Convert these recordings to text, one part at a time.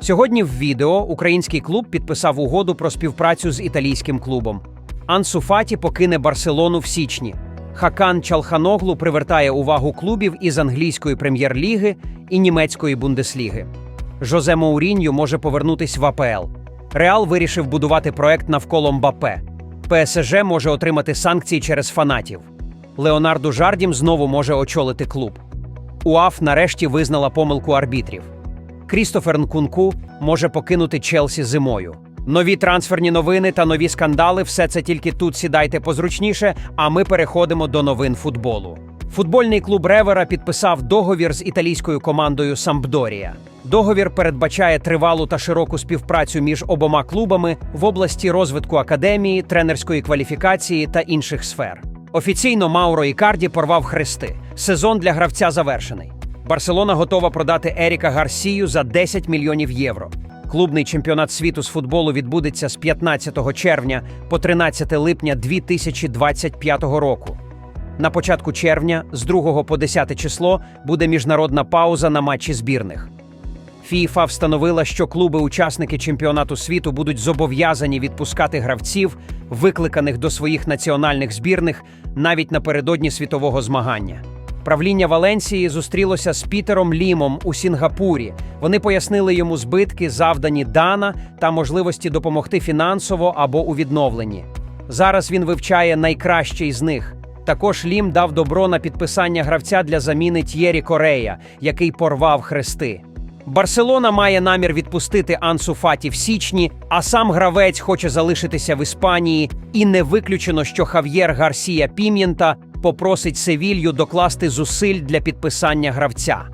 Сьогодні в відео український клуб підписав угоду про співпрацю з італійським клубом. Ансу Фаті покине Барселону в січні. Хакан Чалханоглу привертає увагу клубів із англійської прем'єр-ліги і німецької бундесліги. Жозе Моуріньо може повернутись в АПЛ. Реал вирішив будувати проект навколо Мбапе. ПСЖ може отримати санкції через фанатів. Леонарду Жардім знову може очолити клуб. УАФ нарешті визнала помилку арбітрів. Крістофер Нкунку може покинути Челсі зимою. Нові трансферні новини та нові скандали все це тільки тут сідайте позручніше, а ми переходимо до новин футболу. Футбольний клуб Ревера підписав договір з італійською командою Сампдорія. Договір передбачає тривалу та широку співпрацю між обома клубами в області розвитку академії, тренерської кваліфікації та інших сфер. Офіційно Мауро Ікарді порвав хрести. Сезон для гравця завершений. Барселона готова продати Еріка Гарсію за 10 мільйонів євро. Клубний чемпіонат світу з футболу відбудеться з 15 червня по 13 липня 2025 року. На початку червня, з 2 по 10 число, буде міжнародна пауза на матчі збірних. ФІФА встановила, що клуби-учасники чемпіонату світу будуть зобов'язані відпускати гравців, викликаних до своїх національних збірних навіть напередодні світового змагання. Правління Валенсії зустрілося з Пітером Лімом у Сінгапурі. Вони пояснили йому збитки, завдані Дана та можливості допомогти фінансово або у відновленні. Зараз він вивчає найкращий з них. Також Лім дав добро на підписання гравця для заміни Т'єрі Корея, який порвав хрести. Барселона має намір відпустити Ансу Фаті в січні, а сам гравець хоче залишитися в Іспанії, і не виключено, що Хав'єр Гарсія Пім'єнта попросить Севілью докласти зусиль для підписання гравця.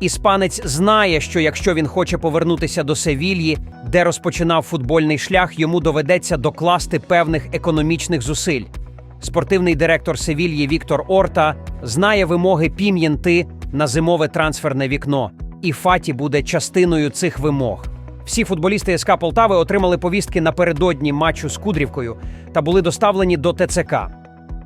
Іспанець знає, що якщо він хоче повернутися до Севільї, де розпочинав футбольний шлях, йому доведеться докласти певних економічних зусиль. Спортивний директор Севільї Віктор Орта знає вимоги Пім'єнти на зимове трансферне вікно, і Фаті буде частиною цих вимог. Всі футболісти СК Полтави отримали повістки напередодні матчу з Кудрівкою та були доставлені до ТЦК.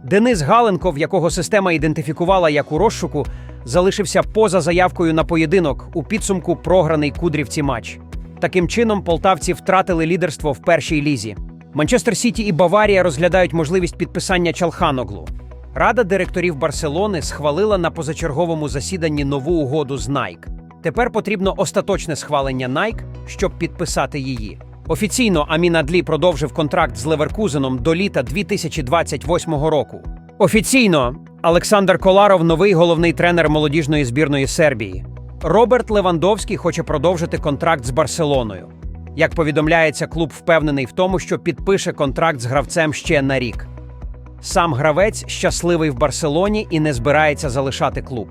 Денис Галенко, в якого система ідентифікувала як у розшуку, залишився поза заявкою на поєдинок у підсумку програний Кудрівці матч. Таким чином, полтавці втратили лідерство в першій лізі. Манчестер Сіті і Баварія розглядають можливість підписання Чалханоглу. Рада директорів Барселони схвалила на позачерговому засіданні нову угоду з Nike. Тепер потрібно остаточне схвалення Nike, щоб підписати її. Офіційно Амін Адлі продовжив контракт з Леверкузеном до літа 2028 року. Офіційно Олександр Коларов новий головний тренер молодіжної збірної Сербії. Роберт Левандовський хоче продовжити контракт з Барселоною. Як повідомляється, клуб впевнений в тому, що підпише контракт з гравцем ще на рік. Сам гравець щасливий в Барселоні і не збирається залишати клуб.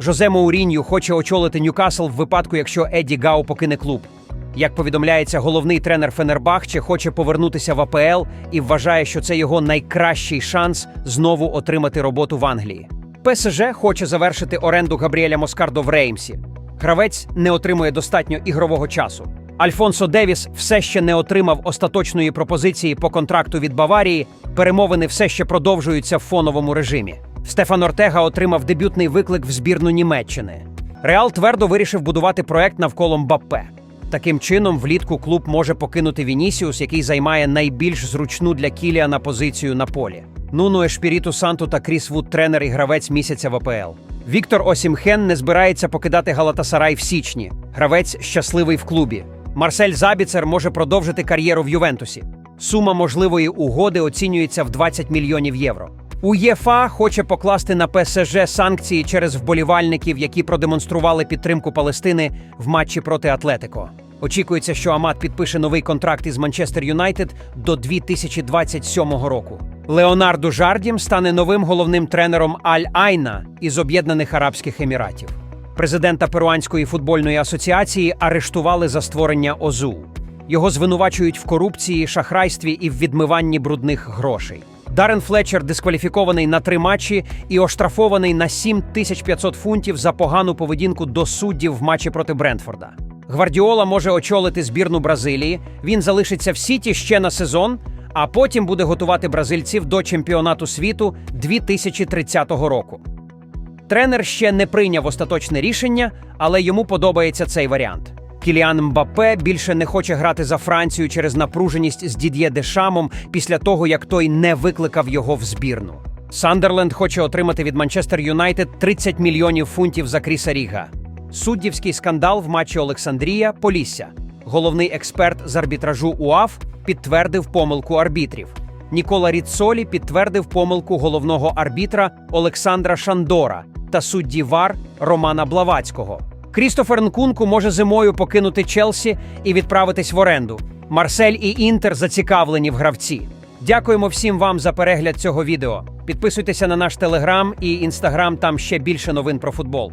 Жозе Моурінью хоче очолити Ньюкасл в випадку, якщо Еді Гау покине клуб. Як повідомляється, головний тренер Фенербахче хоче повернутися в АПЛ і вважає, що це його найкращий шанс знову отримати роботу в Англії. ПСЖ хоче завершити оренду Габріеля Москардо в Реймсі. Гравець не отримує достатньо ігрового часу. Альфонсо Девіс все ще не отримав остаточної пропозиції по контракту від Баварії. Перемовини все ще продовжуються в фоновому режимі. Стефан Ортега отримав дебютний виклик в збірну Німеччини. Реал твердо вирішив будувати проект навколо Мбаппе. Таким чином, влітку клуб може покинути Вінісіус, який займає найбільш зручну для Кіліана позицію на полі. Нуну Ешпіріту Санту та Кріс Вуд тренер і гравець місяця в АПЛ. Віктор Осімхен не збирається покидати Галатасарай в січні. Гравець щасливий в клубі. Марсель Забіцер може продовжити кар'єру в Ювентусі. Сума можливої угоди оцінюється в 20 мільйонів євро. УЄФА хоче покласти на ПСЖ санкції через вболівальників, які продемонстрували підтримку Палестини в матчі проти Атлетико. Очікується, що Амат підпише новий контракт із Манчестер Юнайтед до 2027 року. Леонарду Жардім стане новим головним тренером Аль Айна із Об'єднаних Арабських Еміратів. Президента Перуанської футбольної асоціації арештували за створення ОЗУ. Його звинувачують в корупції, шахрайстві і в відмиванні брудних грошей. Дарен Флетчер дискваліфікований на три матчі і оштрафований на 7500 фунтів за погану поведінку до суддів в матчі проти Брентфорда. Гвардіола може очолити збірну Бразилії. Він залишиться в Сіті ще на сезон, а потім буде готувати бразильців до чемпіонату світу 2030 року. Тренер ще не прийняв остаточне рішення, але йому подобається цей варіант. Кіліан Мбапе більше не хоче грати за Францію через напруженість з Дід'є Дешамом після того, як той не викликав його в збірну. Сандерленд хоче отримати від Манчестер Юнайтед 30 мільйонів фунтів за Кріса Ріга. Суддівський скандал в матчі Олександрія Полісся. Головний експерт з арбітражу УАФ підтвердив помилку арбітрів. Нікола Ріцолі підтвердив помилку головного арбітра Олександра Шандора та судді ВАР Романа Блавацького. Крістофер Нкунку може зимою покинути Челсі і відправитись в оренду. Марсель і Інтер зацікавлені в гравці. Дякуємо всім вам за перегляд цього відео. Підписуйтеся на наш телеграм і інстаграм, там ще більше новин про футбол.